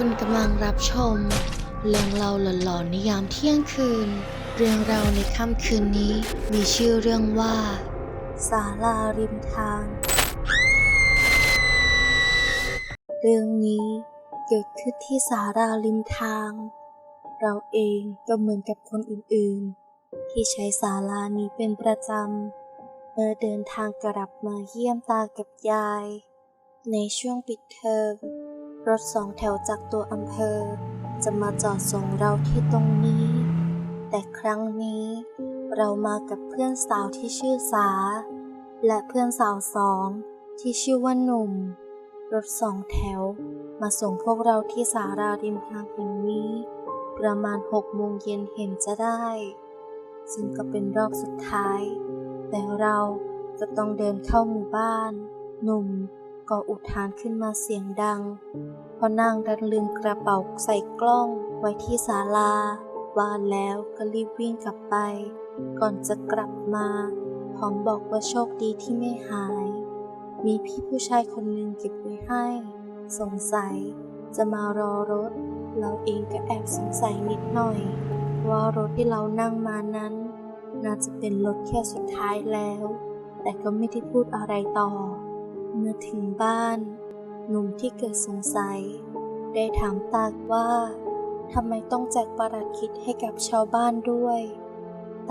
คุณกำลังรับชม เรื่องเล่าหลอนๆในยามเที่ยงคืน เรื่องเราวในค่ำคืนนี้มีชื่อเรื่องว่าศาลาริมทาง เรื่องนี้เกิดขึ้นที่ศาลาริมทาง เราเองก็เหมือนกับคนอื่นๆ ที่ใช้ศาลานี้เป็นประจำเมื่อเดินทางกลับมาเยี่ยมตากับยาย ในช่วงปิดเทอม รถสองแถวจากตัวอำเภอ จะมาจอดส่งเราที่ตรงนี้ แต่ครั้งนี้ เรามากับเพื่อนสาวที่ชื่อสา และเพื่อนสาวสองที่ชื่อว่าหนุ่ม รถสองแถว มาส่งพวกเราที่สาราริมทางแห่งนี้ ประมาณหกโมงเย็นเห็นจะได้ ซึ่งก็เป็นรอบสุดท้าย แต่เราก็ต้องเดินเข้าหมู่บ้าน หนุ่ม ก็อุทานขึ้นมาเสียงดังพราะนางดันลืมกระเป๋าใส่กล้องไว้ที่ศาลาว่าแล้วก็รีบวิ่งกลับไป ก่อนจะกลับมาพร้อมบอกว่าโชคดีที่ไม่หาย มีพี่ผู้ชายคนหนึ่งเก็บไว้ให้ สงสัยจะมารอรถ เราเองก็แอบสงสัยนิดหน่อย ว่ารถที่เรานั่งมานั้น น่าจะเป็นรถแค่สุดท้ายแล้ว แต่ก็ไม่ได้พูดอะไรต่อ เมื่อถึงบ้าน หนุ่มที่เกิดสงสัย ได้ถามตากว่าทำไมต้องแจกประหลัดคิดให้กับชาวบ้านด้วย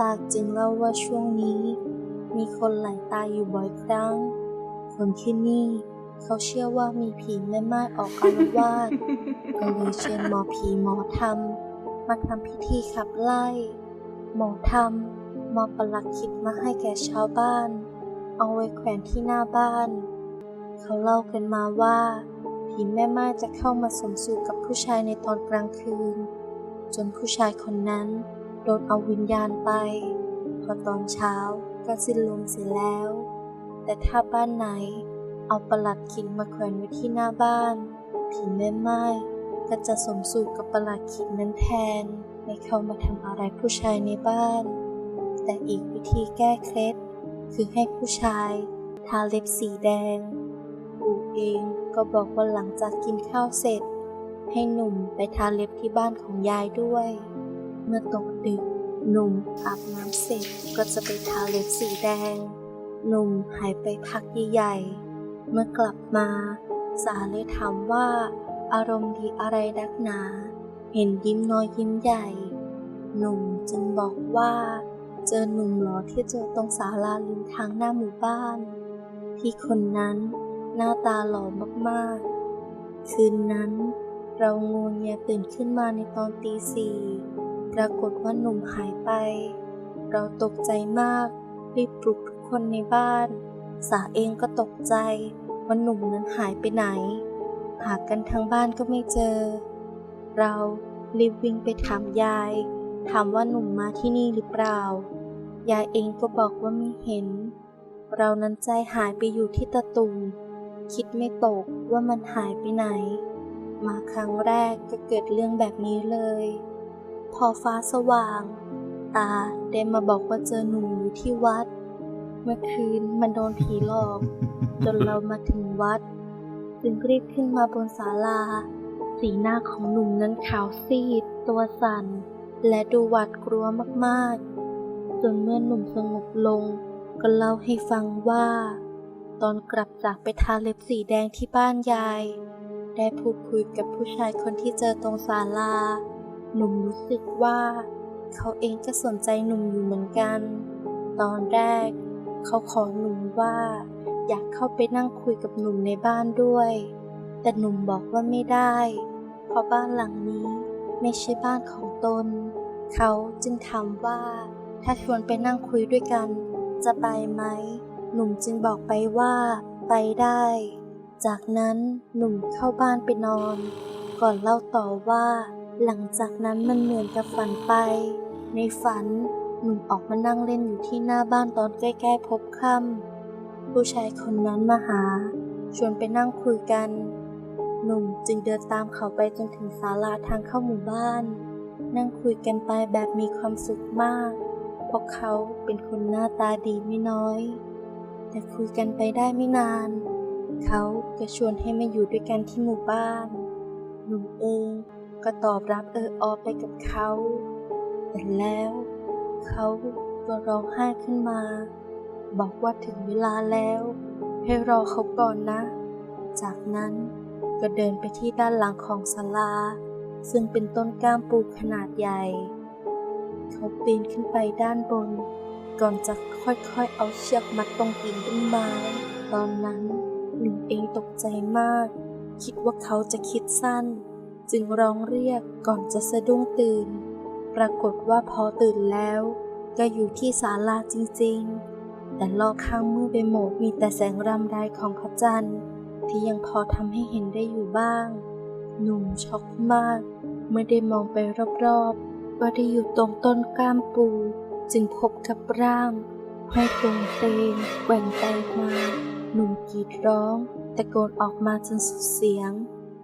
ตากจึงเล่าว่าช่วงนี้ มีคนหลายตายอยู่บ่อยครั้ง คนที่นี่เขาเชื่อว่ามีผีแม่ไม้ออกอารวาสก็เลยเชิญหมอผีหมอธรรม มาทำพิธีขับไล่ หมอธรรมมอประหลัดคิดมาให้แก่ชาวบ้าน เอาไว้แขวนที่หน้าบ้าน เขาเล่ากันมาว่าผีแม่ไม้จะเข้ามาสมสู่กับผู้ชายในตอนกลางคืน จนผู้ชายคนนั้นโดนเอาวิญญาณไป พอตอนเช้าก็สิ้นลมเสียแล้ว แต่ถ้าบ้านไหน เอาประหลัดขิกมาแขวนไว้ที่หน้าบ้าน ผีแม่ไม้ก็จะสมสู่กับประหลัดขิกนั้นแทน ไม่เข้ามาทำอะไรผู้ชายในบ้าน แต่อีกวิธีแก้เคล็ดคือให้ผู้ชายทาเล็บสีแดง ปู่เองก็บอกว่าหลังจากกินข้าวเสร็จ ให้หนุ่มไปทาเล็บที่บ้านของยายด้วย เมื่อตกดึกหนุ่มอาบน้ำเสร็จก็จะไปทาเล็บสีแดง หนุ่มหายไปพักใหญ่ๆ เมื่อกลับมา สาเลยถามว่า อารมณ์ดีอะไรดักหนา เห็นยิ้มน้อยยิ้มใหญ่ หนุ่มจึงบอกว่า เจอหนุ่มหล่อที่เจอตรงศาลาริมทางหน้าหมู่บ้านพี่คนนั้น หน้าตาหล่อมากๆ คืนนั้น เรางูเงียตื่นขึ้นมาในตอนตีสี่ปรากฏว่าหนุ่มหายไป เราตกใจมาก รีบปลุกทุกคนในบ้าน สาเองก็ตกใจว่าหนุ่มนั้นหายไปไหน หากันทั้งบ้านก็ไม่เจอ เรารีบวิ่งไปถามยาย ถามว่าหนุ่มมาที่นี่หรือเปล่า ยายเองก็บอกว่าไม่เห็น เรานั้นใจหายไปอยู่ที่ตะตุ่ม คิดไม่ตกว่ามันหายไปไหน มาครั้งแรกก็เกิดเรื่องแบบนี้เลย พอฟ้าสว่าง ตาได้มาบอกว่าเจอหนุ่มอยู่ที่วัด เมื่อคืนมันโดนผีหลอก จนเรามาถึงวัด จึงรีบขึ้นมาบนศาลา สีหน้าของหนุ่มนั้นขาวซีด ตัวสั่น และดูหวาดกลัวมากๆ จนเมื่อหนุ่มสงบลง ก็เล่าให้ฟังว่า ตอนกลับจากไปทาเล็บสีแดงที่บ้านยาย ได้พูดคุยกับผู้ชายคนที่เจอตรงศาลา หนุ่มรู้สึกว่า เขาเองก็สนใจหนุ่มอยู่เหมือนกัน ตอนแรก เขาขอหนุ่มว่า อยากเข้าไปนั่งคุยกับหนุ่มในบ้านด้วย แต่หนุ่มบอกว่าไม่ได้ เพราะบ้านหลังนี้ไม่ใช่บ้านของตน เขาจึงถามว่า ถ้าชวนไปนั่งคุยด้วยกัน จะไปไหม หนุ่มจึงบอกไปว่าไปได้ จากนั้นหนุ่มเข้าบ้านไปนอน ก่อนเล่าต่อว่า หลังจากนั้นมันเหมือนกับฝันไป ในฝันหนุ่มออกมานั่งเล่นอยู่ที่หน้าบ้านตอนใกล้ๆพบค่ำผู้ชายคนนั้นมาหา ชวนไปนั่งคุยกัน หนุ่มจึงเดินตามเขาไปจนถึงศาลาทางเข้าหมู่บ้าน นั่งคุยกันไปแบบมีความสุขมาก เพราะเขาเป็นคนหน้าตาดีไม่น้อย แต่คุยกันไปได้ไม่นาน เขาก็ชวนให้มาอยู่ด้วยกันที่หมู่บ้านหนุ่มเองก็ตอบรับเออออไปกับเขา แต่แล้วเขาก็ร้องไห้ขึ้นมา บอกว่าถึงเวลาแล้ว ให้รอเขาก่อนนะ จากนั้นก็เดินไปที่ด้านหลังของศาลา ซึ่งเป็นต้นก้ามปูขนาดใหญ่ เขาปีนขึ้นไปด้านบน ก่อนจะค่อยๆเอาเชือกมัดตรงกิ่งต้นไม้ ตอนนั้นหนุ่มเองตกใจมาก คิดว่าเขาจะคิดสั้น จึงร้องเรียกก่อนจะสะดุ้งตื่น ปรากฏว่าพอตื่นแล้ว ก็อยู่ที่ศาลาจริงๆ แต่รอบข้างมืดไปหมดมีแต่แสงรำไรของพระจันทร์ที่ยังพอทำให้เห็นได้อยู่บ้าง หนุ่มช็อกมาก เมื่อได้มองไปรอบๆว่าได้อยู่ตรงต้นก้ามปู จึงพบกับร่างห้อยตรงเตงแกว่งไปมา หนุ่มกรีดร้อง ตะโกนออกมาจนสุดเสียง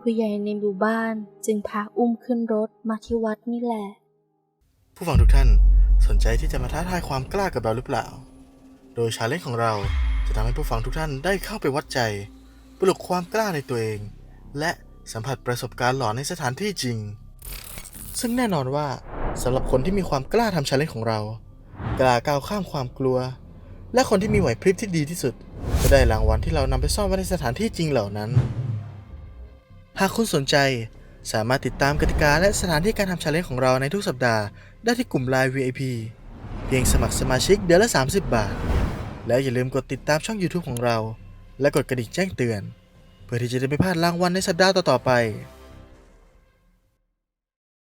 ผู้ใหญ่ในหมู่บ้านจึงพาอุ้มขึ้นรถมาที่วัดนี่แหละ ผู้ฟังทุกท่านสนใจที่จะมาท้าทายความกล้ากับเราหรือเปล่า โดยชาเลนจ์ของเราจะทำให้ผู้ฟังทุกท่านได้เข้าไปวัดใจ ปลุกความกล้าในตัวเอง และสัมผัสประสบการณ์หลอนในสถานที่จริง ซึ่งแน่นอนว่าสำหรับคนที่มีความกล้าทำชาเลนจ์ของเรา กล้าก้าวข้ามความกลัว และคนที่มีไหวพริบที่ดีที่สุด จะได้รางวัลที่เรานำไปซ่อนไว้ในสถานที่จริงเหล่านั้น หากคุณสนใจสามารถติดตามกติกาและสถานที่การทำชาเลนจ์ของเราในทุกสัปดาห์ได้ที่กลุ่ม Line VIP เพียงสมัครสมาชิกเดือนละ 30 บาท และอย่าลืมกดติดตามช่อง YouTube ของเรา และกดกระดิ่งแจ้งเตือน เพื่อที่จะได้ไม่พลาดรางวัลในสัปดาห์ต่อๆไป